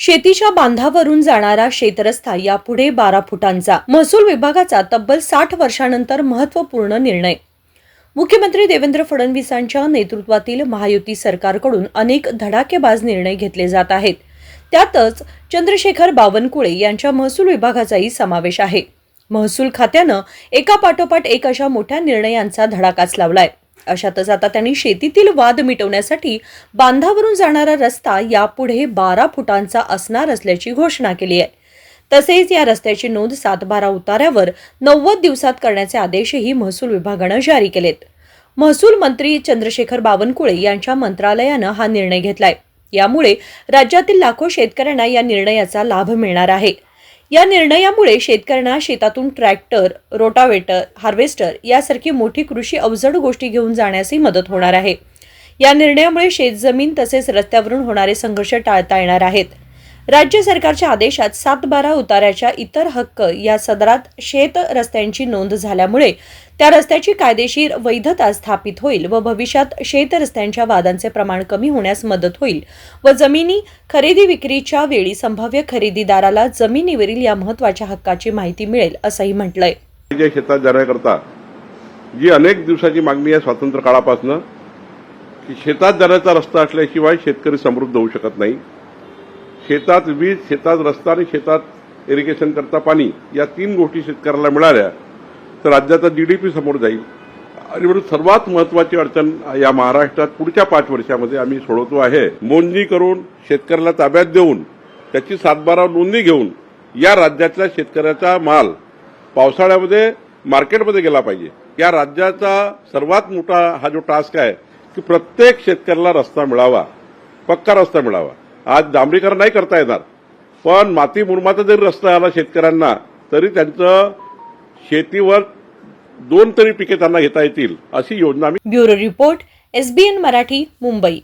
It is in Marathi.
शेतीच्या बांधावरून जाणारा शेतरस्ता यापुढे बारा फुटांचा. महसूल विभागाचा तब्बल साठ वर्षानंतर महत्त्वपूर्ण निर्णय. मुख्यमंत्री देवेंद्र फडणवीसांच्या नेतृत्वातील महायुती सरकारकडून अनेक धडाकेबाज निर्णय घेतले जात आहेत. त्यातच चंद्रशेखर बावनकुळे यांच्या महसूल विभागाचाही समावेश आहे. महसूल खात्यानं एका पाठोपाठ एक अशा मोठ्या निर्णयांचा धडाकाच लावलाय. अशातच आता त्यांनी शेतीतील वाद मिटवण्यासाठी बांधावरून जाणारा रस्ता यापुढे बारा फुटांचा असणार असल्याची घोषणा केली आहे. तसेच या रस्त्याची नोंद सातबारा उतार्यावर नव्वद दिवसात करण्याचे आदेशही महसूल विभागानं जारी केलेत. महसूल मंत्री चंद्रशेखर बावनकुळे यांच्या मंत्रालयानं हा निर्णय घेतलाय. यामुळे राज्यातील लाखो शेतकऱ्यांना या निर्णयाचा लाभ मिळणार आहे. या निर्णयामुळे शेतकऱ्यांना शेतातून ट्रॅक्टर रोटावेटर हार्वेस्टर यासारखी मोठी कृषी अवजड गोष्टी घेऊन जाण्यासही मदत होणार आहे. या निर्णयामुळे शेतजमीन तसेच रस्त्यावरून होणारे संघर्ष टाळता येणार आहेत. राज्य सरकारच्या आदेशात सात बारा इतर हक्क या सदरात शेत रस्त्यांची नोंद झाल्यामुळे त्या रस्त्याची कायदेशीर वैधता स्थापित होईल व भविष्यात शेत रस्त्यांच्या वादांचे प्रमाण कमी होण्यास मदत होईल व जमिनी खरेदी विक्रीच्या वेळी संभाव्य खरेदीदाराला जमिनीवरील या महत्त्वाच्या हक्काची माहिती मिळेल असंही म्हटलंय. शेतात जाण्याकरता जी अनेक दिवसाची मागणी आहे स्वातंत्र्य काळापासून की शेतात जाण्याचा रस्ता असल्याशिवाय शेतकरी समृद्ध होऊ शकत नाही. शेतात वीज शेतात रस्ता आणि शेतात इरिगेशन करता पाणी या तीन गोष्टी शेतकऱ्याला मिळाल्या तर राज्याचा जीडीपी समोर जाईल. आणि म्हणून सर्वात महत्वाची अडचण या महाराष्ट्रात पुढच्या पाच वर्षामध्ये आम्ही सोडवतो आहे. मोजणी करून शेतकऱ्याला ताब्यात देऊन त्याची सातबारा नोंदणी घेऊन या राज्यातल्या शेतकऱ्याचा माल पावसाळ्यामध्ये मार्केटमध्ये गेला पाहिजे. या राज्याचा सर्वात मोठा हा जो टास्क आहे की प्रत्येक शेतकऱ्याला रस्ता मिळावा पक्का रस्ता मिळावा. आज डांबरीकरण नाही करता येणार. पण माती मुरमाचा जरी रस्ता आला शेतकऱ्यांना तरी त्यांचं शेतीवर दोन तरी पिके त्यांना घेता येतील अशी योजना आम्ही bureau report SBN Marathi Mumbai.